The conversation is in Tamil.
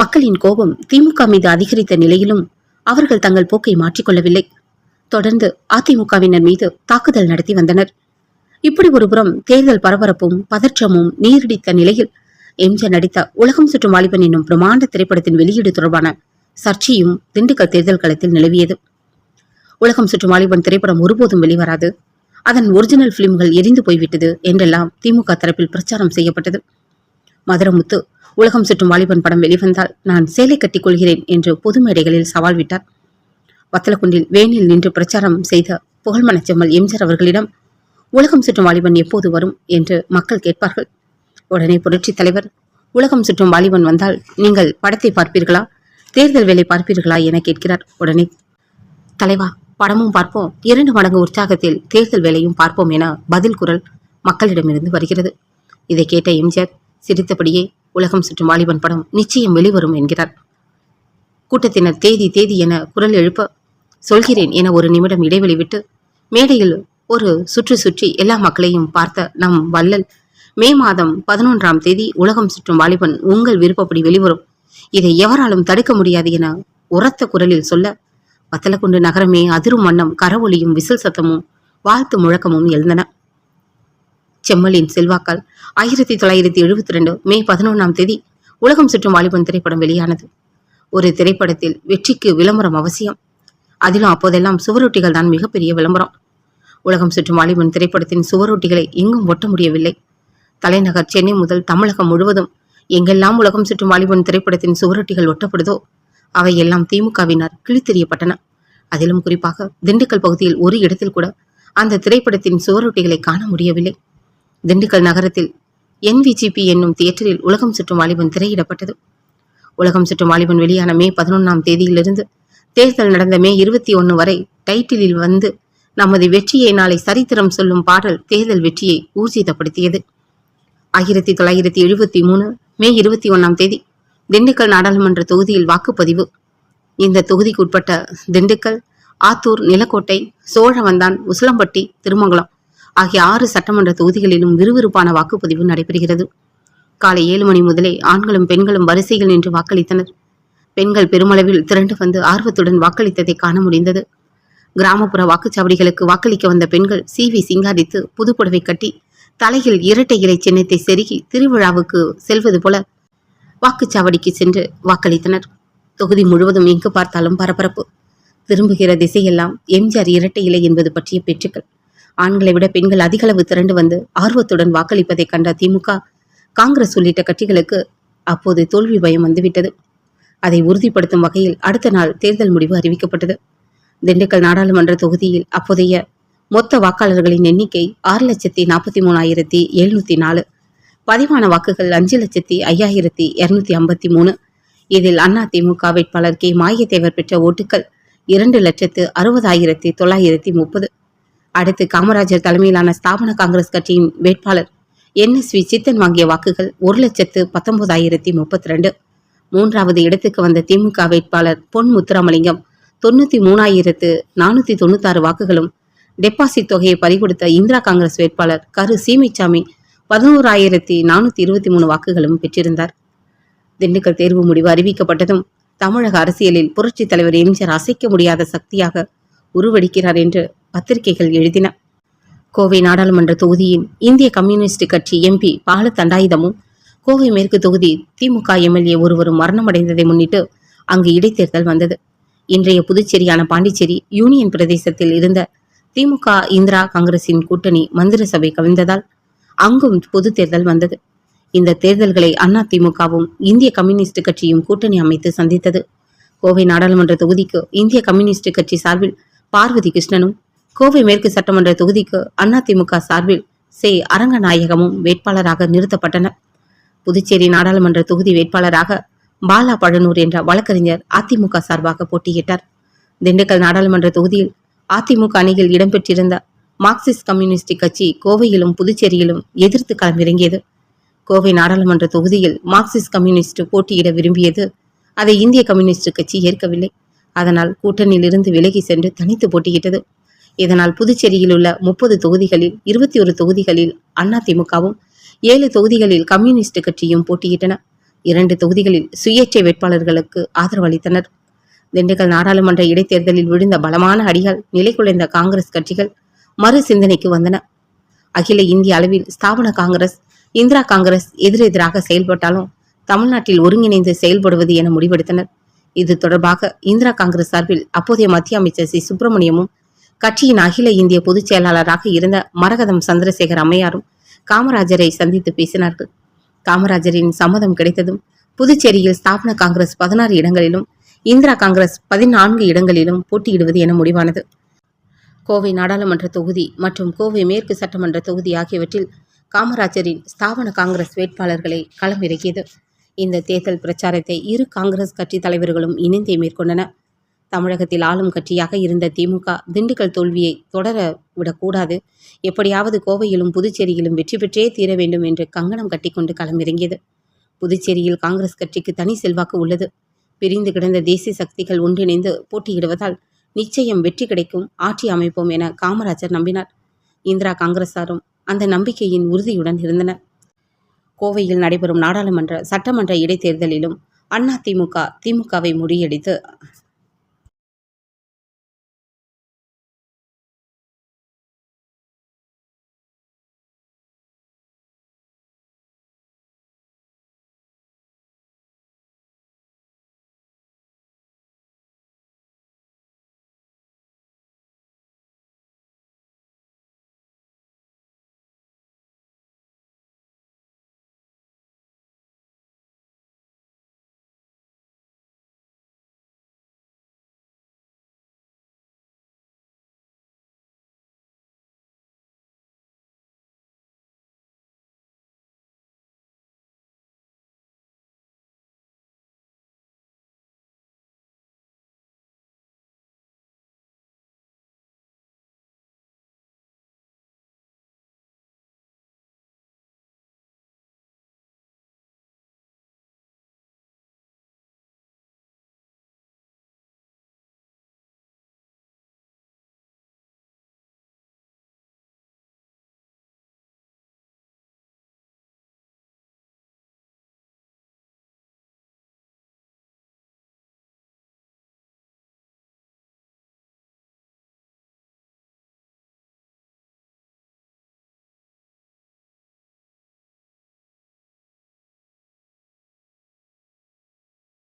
மக்களின் கோபம் திமுக மீது அதிகரித்த நிலையிலும் அவர்கள் தங்கள் போக்கை மாற்றிக்கொள்ளவில்லை. தொடர்ந்து அதிமுகவினர் மீது தாக்குதல் நடத்தி வந்தனர். இப்படி ஒருபுறம் தேர்தல் பரபரப்பும் பதற்றமும் நீரடித்த நிலையில் எம்ஜிஆர் நடித்த உலகம் சுற்றும் வாலிபன் என்னும் பிரமாண்ட திரைப்படத்தின் வெளியீடு தொடர்பான சர்ச்சையும் திண்டுக்கல் தேர்தல் களத்தில் நிலவியது. உலகம் சுற்றும் வாலிபன் திரைப்படம் ஒருபோதும் வெளிவராது. அதன் ஒரிஜினல் பிலிம்கள் எரிந்து போய்விட்டது என்றெல்லாம் திமுக தரப்பில் பிரச்சாரம் செய்யப்பட்டது. மதுரமுத்து உலகம் சுற்றும் வாலிபன் படம் வெளிவந்தால் நான் சேலை கட்டிக் கொள்கிறேன் என்று பொது மேடைகளில் சவால் விட்டார். வத்தலக்குண்டில் வேனில் நின்று பிரச்சாரம் செய்த புகழ்மனச்செம்மல் எம்ஜிஆர் அவர்களிடம் உலகம் சுற்றும் வாலிபன் எப்போது வரும்? என்று மக்கள் கேட்பார்கள். உடனே புரட்சி தலைவர் உலகம் சுற்றும் வாலிபன் வந்தால் நீங்கள் படத்தை பார்ப்பீர்களா? தேர்தல் வேலை பார்ப்பீர்களா? என கேட்கிறார். உடனே தலைவா படமும் பார்ப்போம். இரண்டு மடங்கு உற்சாகத்தில் தேர்தல் வேலையும் பார்ப்போம் என பதில் குரல் மக்களிடமிருந்து வருகிறது. இதை கேட்ட எம்ஜிஆர் சிரித்தபடியே உலகம் சுற்றும் வாலிபன் படம் நிச்சயம் வெளிவரும் என்கிறார். கூட்டத்தினர் தேதி தேதி என குரல் எழுப்ப சொல்கிறேன் என ஒரு நிமிடம் இடைவெளி விட்டு மேடையில் ஒரு சுற்றி சுற்றி எல்லா மக்களையும் பார்த்த நம் வள்ளல் மே மாதம் பதினொன்றாம் தேதி உலகம் சுற்றும் வாலிபன் உங்கள் விருப்பப்படி வெளிவரும். இதை எவராலும் தடுக்க முடியாது என உரத்த குரலில் சொல்ல வத்தலக்குண்டு நகரமே அதிரும் வண்ணம் கரவொலியும் விசில் சத்தமும் வாழ்த்து முழக்கமும் எழுந்தன. செம்மலின் செல்வாக்கால் ஆயிரத்தி தொள்ளாயிரத்தி எழுபத்தி ரெண்டு மே பதினொன்றாம் தேதி உலகம் சுற்றும் வாலிபன் திரைப்படம் வெளியானது. ஒரு திரைப்படத்தில் வெற்றிக்கு விளம்பரம் அவசியம். அதிலும் அப்போதெல்லாம் சுவரொட்டிகள் தான் மிகப்பெரிய விளம்பரம். உலகம் சுற்றும் வாலிபன் திரைப்படத்தின் சுவரொட்டிகளை எங்கும் ஒட்ட முடியவில்லை. தலைநகர் சென்னை முதல் தமிழகம் முழுவதும் எங்கெல்லாம் உலகம் சுற்றும் வாலிபன் திரைப்படத்தின் சுவரொட்டிகள் ஒட்டப்படுதோ அவையெல்லாம் திமுகவினர் கிழித்தெறியப்பட்டன. அதிலும் குறிப்பாக திண்டுக்கல் பகுதியில் ஒரு இடத்தில் கூட அந்த திரைப்படத்தின் சுவரொட்டிகளை காண முடியவில்லை. திண்டுக்கல் நகரத்தில் என்விஜிபி என்னும் தியேட்டரில் உலகம் சுற்றும் வாலிபன் திரையிடப்பட்டது. உலகம் சுற்றும் வாலிபன் வெளியான மே பதினொன்றாம் தேதியிலிருந்து தேர்தல் நடந்த மே இருபத்தி ஒன்று வரை டைட்டிலில் வந்து நமது வெற்றியை நாளை சரித்திரம் சொல்லும் பாடல் தேர்தல் வெற்றியை ஊர்ஜிதப்படுத்தியது. ஆயிரத்தி தொள்ளாயிரத்தி எழுபத்தி மூணு மே இருபத்தி ஒன்றாம் தேதி திண்டுக்கல் நாடாளுமன்ற தொகுதியில் வாக்குப்பதிவு. இந்த தொகுதிக்குட்பட்ட திண்டுக்கல் ஆத்தூர் நிலக்கோட்டை சோழவந்தான் உசிலம்பட்டி திருமங்கலம் ஆகிய ஆறு சட்டமன்ற தொகுதிகளிலும் விறுவிறுப்பான வாக்குப்பதிவு நடைபெறுகிறது. காலை ஏழு மணி முதலே ஆண்களும் பெண்களும் வரிசையில் நின்று வாக்களித்தனர். பெண்கள் பெருமளவில் திரண்டு வந்து ஆர்வத்துடன் வாக்களித்ததை காண முடிந்தது. கிராமப்புற வாக்குச்சாவடிகளுக்கு வாக்களிக்க வந்த பெண்கள் சீவி சிங்காரித்து புதுப்புடவை கட்டி தலையில் இரட்டை இலை சின்னத்தை செருகி திருவிழாவுக்கு செல்வது போல வாக்குச்சாவடிக்கு சென்று வாக்களித்தனர். தொகுதி முழுவதும் எங்கு பார்த்தாலும் பரபரப்பு. திரும்புகிற திசையெல்லாம் எம்ஜிஆர் இரட்டை இலை என்பது பற்றிய பேச்சுக்கள். ஆண்களை விட பெண்கள் அதிகளவு திரண்டு வந்து ஆர்வத்துடன் வாக்களிப்பதை கண்ட திமுக காங்கிரஸ் உள்ளிட்ட கட்சிகளுக்கு அப்போது தோல்வி பயம் வந்துவிட்டது. அதை உறுதிப்படுத்தும் வகையில் அடுத்த நாள் தேர்தல் முடிவு அறிவிக்கப்பட்டது. திண்டுக்கல் நாடாளுமன்ற தொகுதியில் அப்போதைய மொத்த வாக்காளர்களின் எண்ணிக்கை ஆறு லட்சத்தி நாற்பத்தி மூணாயிரத்தி எழுநூத்தி நாலு பதிவான வாக்குகள் அஞ்சு லட்சத்தி ஐயாயிரத்தி இருநூத்தி ஐம்பத்தி மூணு. இதில் அண்ணா திமுக வேட்பாளர் கே மாயத்தேவர் பெற்ற ஓட்டுகள் இரண்டு லட்சத்து அறுபதாயிரத்தி தொள்ளாயிரத்தி முப்பது. அடுத்து காமராஜர் தலைமையிலான ஸ்தாபன காங்கிரஸ் கட்சியின் வேட்பாளர் என்எஸ்வி சித்தன் வாங்கிய வாக்குகள் ஒரு லட்சத்து பத்தொன்பதாயிரத்தி முப்பத்தி ரெண்டு மூன்றாவது இடத்துக்கு வந்த திமுக வேட்பாளர் பொன் முத்துராமலிங்கம் தொண்ணூத்தி மூணாயிரத்து நானூத்தி தொண்ணூத்தாறு வாக்குகளும் டெபாசிட் தொகையை பறிகொடுத்த இந்திரா காங்கிரஸ் வேட்பாளர் கரு சீமைச்சாமி பதினோராயிரத்தி நானூத்தி இருபத்தி மூணு வாக்குகளும் பெற்றிருந்தார். திண்டுக்கல் தேர்வு முடிவு அறிவிக்கப்பட்டதும் தமிழக அரசியலில் புரட்சித் தலைவர் எம்ஜிஆர் அசைக்க முடியாத சக்தியாக உருவெடுக்கிறார் என்று பத்திரிகைகள் எழுதின. கோவை நாடாளுமன்ற தொகுதியின் இந்திய கம்யூனிஸ்ட் கட்சி எம்பி பால தண்டாயுதமும் கோவை மேற்கு தொகுதி திமுக எம்எல்ஏ ஒருவரும் மரணமடைந்ததை முன்னிட்டு அங்கு இடைத்தேர்தல் வந்தது. இன்றைய புதுச்சேரியான பாண்டிச்சேரி யூனியன் பிரதேசத்தில் இருந்த திமுக இந்திரா காங்கிரசின் கூட்டணி மந்திர சபை கவிழ்ந்ததால் அங்கும் பொது தேர்தல் வந்தது. இந்த தேர்தல்களை அண்ணா திமுகவும் இந்திய கம்யூனிஸ்ட் கட்சியும் கூட்டணி அமைத்து சந்தித்தது. கோவை நாடாளுமன்ற தொகுதிக்கு இந்திய கம்யூனிஸ்ட் கட்சி சார்பில் பார்வதி கிருஷ்ணனும் கோவை மேற்கு சட்டமன்ற தொகுதிக்கு அதிமுக சார்பில் சே. அரங்கநாயகமும் வேட்பாளராக நிறுத்தப்பட்டனர். புதுச்சேரி நாடாளுமன்ற தொகுதி வேட்பாளராக பாலா பழனூர் என்ற வழக்கறிஞர் அதிமுக சார்பாக போட்டியிட்டார். திண்டுக்கல் நாடாளுமன்ற தொகுதியில் அதிமுக அணியில் இடம்பெற்றிருந்த மார்க்சிஸ்ட் கம்யூனிஸ்ட் கட்சி கோவையிலும் புதுச்சேரியிலும் எதிர்த்து களமிறங்கியது. கோவை நாடாளுமன்ற தொகுதியில் மார்க்சிஸ்ட் கம்யூனிஸ்ட் போட்டியிட விரும்பியது அதை இந்திய கம்யூனிஸ்ட் கட்சி ஏற்கவில்லை. அதனால் கூட்டணியிலிருந்து விலகி சென்று தனித்து போட்டியிட்டது. இதனால் புதுச்சேரியில் உள்ள முப்பது தொகுதிகளில் இருபத்தி ஒரு தொகுதிகளில் அதிமுகவும் ஏழு தொகுதிகளில் கம்யூனிஸ்ட் கட்சியும் போட்டியிட்டன. இரண்டு தொகுதிகளில் சுயேட்சை வேட்பாளர்களுக்கு ஆதரவு அளித்தனர். திண்டுக்கல் நாடாளுமன்ற இடைத்தேர்தலில் விழுந்த பலமான அடிகள் நிலை குலைந்த காங்கிரஸ் கட்சிகள் மறு சிந்தனைக்கு வந்தன. அகில இந்திய அளவில் ஸ்தாபன காங்கிரஸ் இந்திரா காங்கிரஸ் எதிரெதிராக செயல்பட்டாலும் தமிழ்நாட்டில் ஒருங்கிணைந்து செயல்படுவது என முடிவெடுத்தனர். இது தொடர்பாக இந்திரா காங்கிரஸ் சார்பில் அப்போதைய மத்திய அமைச்சர் சி. சுப்பிரமணியமும் கட்சியின் அகில இந்திய பொதுச் செயலாளராக இருந்த மரகதம் சந்திரசேகர் அம்மையாரும் காமராஜரை சந்தித்து பேசினார்கள். காமராஜரின் சம்மதம் கிடைத்ததும் புதுச்சேரியில் ஸ்தாபன காங்கிரஸ் பதினாறு இடங்களிலும் இந்திரா காங்கிரஸ் பதினான்கு இடங்களிலும் போட்டியிடுவது என முடிவானது. கோவை நாடாளுமன்ற தொகுதி மற்றும் கோவை மேற்கு சட்டமன்ற தொகுதி ஆகியவற்றில் காமராஜரின் ஸ்தாபன காங்கிரஸ் வேட்பாளர்களை களமிறக்கியது. இந்த தேர்தல் பிரச்சாரத்தை இரு காங்கிரஸ் கட்சி தலைவர்களும் இணைந்தே மேற்கொண்டன தமிழகத்தில் ஆளும் கட்சியாக இருந்த திமுக திண்டுக்கல் தோல்வியை தொடர விடக்கூடாது. எப்படியாவது கோவையிலும் புதுச்சேரியிலும் வெற்றி பெற்றே தீர வேண்டும் என்று கங்கணம் கட்டிக்கொண்டு களமிறங்கியது. புதுச்சேரியில் காங்கிரஸ் கட்சிக்கு தனி செல்வாக்கு உள்ளது. பிரிந்து கிடந்த தேசிய சக்திகள் ஒன்றிணைந்து போட்டியிடுவதால் நிச்சயம் வெற்றி கிடைக்கும் ஆட்சி அமைப்போம் என காமராஜர் நம்பினார். இந்திரா காங்கிரசாரும் அந்த நம்பிக்கையின் உறுதியுடன் இருந்தனர். கோவையில் நடைபெறும் நாடாளுமன்ற சட்டமன்ற இடைத்தேர்தலிலும் அண்ணா திமுக திமுகவை முறியடித்து